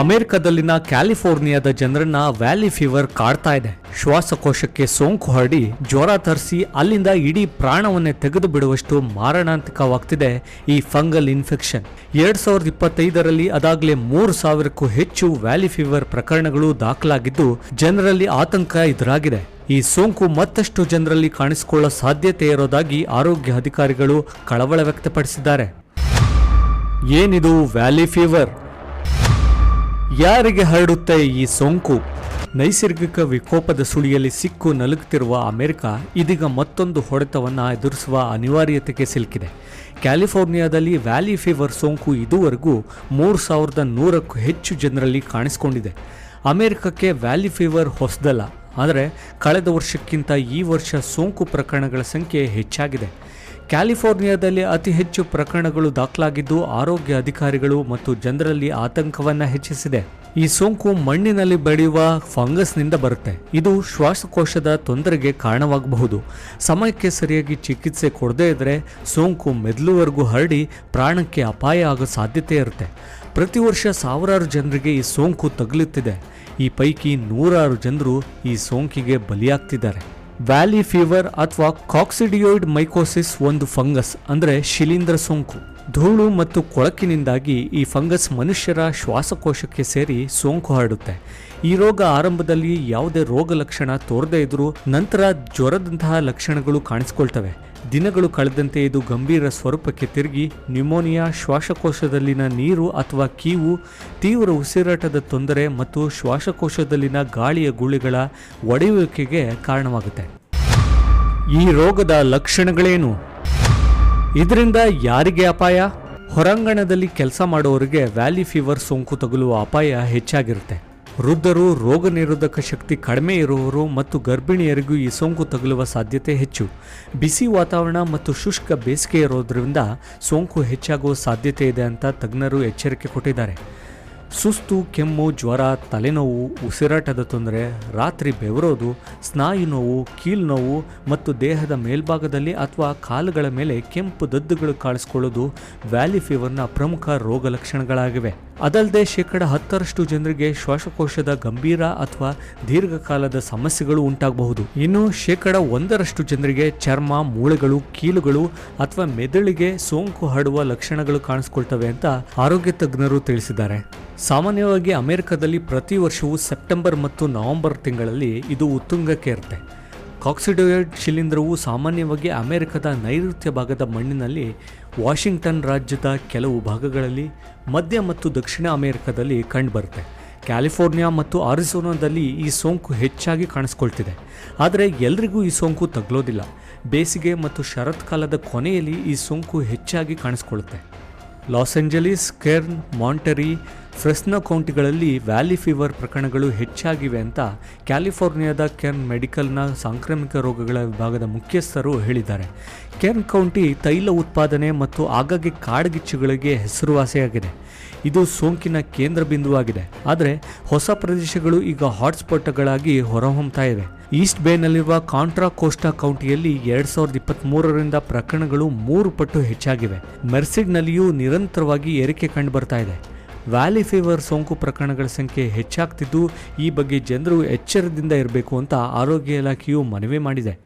ಅಮೆರಿಕದಲ್ಲಿನ ಕ್ಯಾಲಿಫೋರ್ನಿಯಾದ ಜನರನ್ನ valley fever ಕಾಡ್ತಾ ಇದೆ. ಶ್ವಾಸಕೋಶಕ್ಕೆ ಸೋಂಕು ಹರಡಿ ಜ್ವರ ತರಿಸಿ ಅಲ್ಲಿಂದ ಇಡೀ ಪ್ರಾಣವನ್ನೇ ತೆಗೆದು ಬಿಡುವಷ್ಟು ಮಾರಣಾಂತಿಕವಾಗ್ತಿದೆ ಈ ಫಂಗಲ್ ಇನ್ಫೆಕ್ಷನ್. ಎರಡ್ ಸಾವಿರದ ಇಪ್ಪತ್ತೈದರಲ್ಲಿ ಅದಾಗಲೇ ಮೂರು ಸಾವಿರಕ್ಕೂ ಹೆಚ್ಚು ವ್ಯಾಲಿ ಫೀವರ್ ಪ್ರಕರಣಗಳು ದಾಖಲಾಗಿದ್ದು, ಜನರಲ್ಲಿ ಆತಂಕ ಎದುರಾಗಿದೆ. ಈ ಸೋಂಕು ಮತ್ತಷ್ಟು ಜನರಲ್ಲಿ ಕಾಣಿಸಿಕೊಳ್ಳೋ ಸಾಧ್ಯತೆ ಇರೋದಾಗಿ ಆರೋಗ್ಯ ಅಧಿಕಾರಿಗಳು ಕಳವಳ ವ್ಯಕ್ತಪಡಿಸಿದ್ದಾರೆ. ಏನಿದು ವ್ಯಾಲಿ ಫೀವರ್? ಯಾರಿಗೆ ಹರಡುತ್ತೆ ಈ ಸೋಂಕು? ನೈಸರ್ಗಿಕ ವಿಕೋಪದ ಸುಳಿಯಲ್ಲಿ ಸಿಕ್ಕು ನಲುಗುತ್ತಿರುವ ಅಮೆರಿಕ ಇದೀಗ ಮತ್ತೊಂದು ಹೊಡೆತವನ್ನು ಎದುರಿಸುವ ಅನಿವಾರ್ಯತೆಗೆ ಸಿಲುಕಿದೆ. ಕ್ಯಾಲಿಫೋರ್ನಿಯಾದಲ್ಲಿ ವ್ಯಾಲಿ ಫೀವರ್ ಸೋಂಕು ಇದುವರೆಗೂ ಮೂರು ಸಾವಿರದ ನೂರಕ್ಕೂ ಹೆಚ್ಚು ಜನರಲ್ಲಿ ಕಾಣಿಸಿಕೊಂಡಿದೆ. ಅಮೆರಿಕಕ್ಕೆ ವ್ಯಾಲಿ ಫೀವರ್ ಹೊಸದಲ್ಲ, ಆದರೆ ಕಳೆದ ವರ್ಷಕ್ಕಿಂತ ಈ ವರ್ಷ ಸೋಂಕು ಪ್ರಕರಣಗಳ ಸಂಖ್ಯೆ ಹೆಚ್ಚಾಗಿದೆ. ಕ್ಯಾಲಿಫೋರ್ನಿಯಾದಲ್ಲಿ ಅತಿ ಹೆಚ್ಚು ಪ್ರಕರಣಗಳು ದಾಖಲಾಗಿದ್ದು ಆರೋಗ್ಯ ಅಧಿಕಾರಿಗಳು ಮತ್ತು ಜನರಲ್ಲಿ ಆತಂಕವನ್ನ ಹೆಚ್ಚಿಸಿದೆ. ಈ ಸೋಂಕು ಮಣ್ಣಿನಲ್ಲಿ ಬೆಳೆಯುವ ಫಂಗಸ್ನಿಂದ ಬರುತ್ತೆ. ಇದು ಶ್ವಾಸಕೋಶದ ತೊಂದರೆಗೆ ಕಾರಣವಾಗಬಹುದು. ಸಮಯಕ್ಕೆ ಸರಿಯಾಗಿ ಚಿಕಿತ್ಸೆ ಕೊಡದೇ ಇದ್ದರೆ ಸೋಂಕು ಮೆದುಳುವರೆಗೂ ಹರಡಿ ಪ್ರಾಣಕ್ಕೆ ಅಪಾಯ ಆಗೋ ಸಾಧ್ಯತೆ ಇರುತ್ತೆ. ಪ್ರತಿ ವರ್ಷ ಸಾವಿರಾರು ಜನರಿಗೆ ಈ ಸೋಂಕು ತಗುಲುತ್ತಿದೆ. ಈ ಪೈಕಿ ನೂರಾರು ಜನರು ಈ ಸೋಂಕಿಗೆ ಬಲಿಯಾಗ್ತಿದ್ದಾರೆ. ವ್ಯಾಲಿ ಫೀವರ್ ಅಥವಾ ಕಾಕ್ಸಿಡಿಯೋಯ್ಡ್ ಮೈಕೋಸಿಸ್ ಒಂದು ಫಂಗಸ್ ಅಂದರೆ ಶಿಲೀಂಧ್ರ ಸೋಂಕು. ಧೂಳು ಮತ್ತು ಕೊಳಕಿನಿಂದಾಗಿ ಈ ಫಂಗಸ್ ಮನುಷ್ಯರ ಶ್ವಾಸಕೋಶಕ್ಕೆ ಸೇರಿ ಸೋಂಕು ಹರಡುತ್ತೆ. ಈ ರೋಗ ಆರಂಭದಲ್ಲಿ ಯಾವುದೇ ರೋಗ ಲಕ್ಷಣ ತೋರದೇ ಇದ್ರೂ ನಂತರ ಜ್ವರದಂತಹ ಲಕ್ಷಣಗಳು ಕಾಣಿಸಿಕೊಳ್ತವೆ. ದಿನಗಳು ಕಳೆದಂತೆ ಇದು ಗಂಭೀರ ಸ್ವರೂಪಕ್ಕೆ ತಿರುಗಿ ನ್ಯೂಮೋನಿಯಾ ಶ್ವಾಸಕೋಶದಲ್ಲಿನ ನೀರು ಅಥವಾ ಕೀವು, ತೀವ್ರ ಉಸಿರಾಟದ ತೊಂದರೆ ಮತ್ತು ಶ್ವಾಸಕೋಶದಲ್ಲಿನ ಗಾಳಿಯ ಗುಳಿಗಳ ಒಡೆಯುವಿಕೆಗೆ ಕಾರಣವಾಗುತ್ತೆ. ಈ ರೋಗದ ಲಕ್ಷಣಗಳೇನು? ಇದರಿಂದ ಯಾರಿಗೆ ಅಪಾಯ? ಹೊರಾಂಗಣದಲ್ಲಿ ಕೆಲಸ ಮಾಡುವವರಿಗೆ ವ್ಯಾಲಿ ಫೀವರ್ ಸೋಂಕು ತಗುಲುವ ಅಪಾಯ ಹೆಚ್ಚಾಗಿರುತ್ತೆ. ವೃದ್ಧರು ರೋಗ ನಿರೋಧಕ ಶಕ್ತಿ ಕಡಿಮೆ ಇರುವವರು ಮತ್ತು ಗರ್ಭಿಣಿಯರಿಗೂ ಈ ಸೋಂಕು ತಗುಲುವ ಸಾಧ್ಯತೆ ಹೆಚ್ಚು. ಬಿಸಿ ವಾತಾವರಣ ಮತ್ತು ಶುಷ್ಕ ಬೇಸಿಗೆ ಇರೋದ್ರಿಂದ ಸೋಂಕು ಹೆಚ್ಚಾಗುವ ಸಾಧ್ಯತೆ ಇದೆ ಅಂತ ತಜ್ಞರು ಎಚ್ಚರಿಕೆ ಕೊಟ್ಟಿದ್ದಾರೆ. ಸುಸ್ತು, ಕೆಮ್ಮು, ಜ್ವರ, ತಲೆನೋವು, ಉಸಿರಾಟದ ತೊಂದರೆ, ರಾತ್ರಿ ಬೆವರೋದು, ಸ್ನಾಯು ನೋವು, ಕೀಲು ನೋವು ಮತ್ತು ದೇಹದ ಮೇಲ್ಭಾಗದಲ್ಲಿ ಅಥವಾ ಕಾಲುಗಳ ಮೇಲೆ ಕೆಂಪು ದದ್ದುಗಳು ಕಾಣಿಸ್ಕೊಳ್ಳೋದು ವ್ಯಾಲಿ ಫೀವರ್ನ ಪ್ರಮುಖ ರೋಗ ಲಕ್ಷಣಗಳಾಗಿವೆ. ಅದಲ್ಲದೆ ಶೇಕಡ ಹತ್ತರಷ್ಟು ಜನರಿಗೆ ಶ್ವಾಸಕೋಶದ ಗಂಭೀರ ಅಥವಾ ದೀರ್ಘಕಾಲದ ಸಮಸ್ಯೆಗಳು ಉಂಟಾಗಬಹುದು. ಇನ್ನು ಶೇಕಡ ಒಂದರಷ್ಟು ಜನರಿಗೆ ಚರ್ಮ, ಮೂಳೆಗಳು, ಕೀಲುಗಳು ಅಥವಾ ಮೆದುಳಿಗೆ ಸೋಂಕು ಹರಡುವ ಲಕ್ಷಣಗಳು ಕಾಣಿಸ್ಕೊಳ್ತವೆ ಅಂತ ಆರೋಗ್ಯ ತಜ್ಞರು ತಿಳಿಸಿದ್ದಾರೆ. ಸಾಮಾನ್ಯವಾಗಿ ಅಮೆರಿಕದಲ್ಲಿ ಪ್ರತಿ ವರ್ಷವೂ ಸೆಪ್ಟೆಂಬರ್ ಮತ್ತು ನವೆಂಬರ್ ತಿಂಗಳಲ್ಲಿ ಇದು ಉತ್ತುಂಗಕ್ಕೆ ಇರುತ್ತೆ. ಕಾಕ್ಸಿಡೋಯಿಡ್ ಶಿಲೀಂಧ್ರವು ಸಾಮಾನ್ಯವಾಗಿ ಅಮೆರಿಕದ ನೈಋತ್ಯ ಭಾಗದ ಮಣ್ಣಿನಲ್ಲಿ ವಾಷಿಂಗ್ಟನ್ ರಾಜ್ಯದ ಕೆಲವು ಭಾಗಗಳಲ್ಲಿ ಮಧ್ಯ ಮತ್ತು ದಕ್ಷಿಣ ಅಮೆರಿಕದಲ್ಲಿ ಕಂಡುಬರುತ್ತೆ. ಕ್ಯಾಲಿಫೋರ್ನಿಯಾ ಮತ್ತು ಆರಿಜೋನಾದಲ್ಲಿ ಈ ಸೋಂಕು ಹೆಚ್ಚಾಗಿ ಕಾಣಿಸ್ಕೊಳ್ತಿದೆ. ಆದರೆ ಎಲ್ರಿಗೂ ಈ ಸೋಂಕು ತಗಲೋದಿಲ್ಲ. ಬೇಸಿಗೆ ಮತ್ತು ಶರತ್ಕಾಲದ ಕೊನೆಯಲ್ಲಿ ಈ ಸೋಂಕು ಹೆಚ್ಚಾಗಿ ಕಾಣಿಸ್ಕೊಳ್ಳುತ್ತೆ Los Angeles, Kern, Monterey Fresno ಕೌಂಟಿಗಳಲ್ಲಿ valley fever ಪ್ರಕರಣಗಳು ಹೆಚ್ಚಾಗಿವೆ ಅಂತ ಕ್ಯಾಲಿಫೋರ್ನಿಯಾದ ಕೆರ್ನ್ ಮೆಡಿಕಲ್ನ ಸಾಂಕ್ರಾಮಿಕ ರೋಗಗಳ ವಿಭಾಗದ ಮುಖ್ಯಸ್ಥರು ಹೇಳಿದ್ದಾರೆ. ಕೆರ್ನ್ ಕೌಂಟಿ ತೈಲ ಉತ್ಪಾದನೆ ಮತ್ತು ಆಗಾಗ್ಗೆ ಕಾಡ್ಗಿಚ್ಚುಗಳಿಗೆ ಹೆಸರುವಾಸಿಯಾಗಿದೆ. ಇದು ಸೋಂಕಿನ ಕೇಂದ್ರ ಬಿಂದುವಾಗಿದೆ. ಆದರೆ ಹೊಸ ಪ್ರದೇಶಗಳು ಈಗ ಹಾಟ್ಸ್ಪಾಟ್ಗಳಾಗಿ ಹೊರಹೊಮ್ಮತಾ ಇವೆ. ಈಸ್ಟ್ ಬೇನಲ್ಲಿರುವ ಕಾಂಟ್ರಾ ಕೋಸ್ಟಾ ಕೌಂಟಿಯಲ್ಲಿ ಎರಡ್ ಸಾವಿರದ ಇಪ್ಪತ್ತ್ ಪ್ರಕರಣಗಳು ಮೂರು ಪಟ್ಟು ಹೆಚ್ಚಾಗಿವೆ. ಮೆರ್ಸಿಡ್ನಲ್ಲಿಯೂ ನಿರಂತರವಾಗಿ ಏರಿಕೆ ಕಂಡುಬರ್ತಾ ಇದೆ. ವ್ಯಾಲಿ ಫೀವರ್ ಸೋಂಕು ಪ್ರಕರಣಗಳ ಸಂಖ್ಯೆ ಹೆಚ್ಚಾಗ್ತಿದ್ದು, ಈ ಬಗ್ಗೆ ಜನರು ಎಚ್ಚರದಿಂದ ಇರಬೇಕು ಅಂತ ಆರೋಗ್ಯ ಇಲಾಖೆಯು ಮನವಿ ಮಾಡಿದೆ.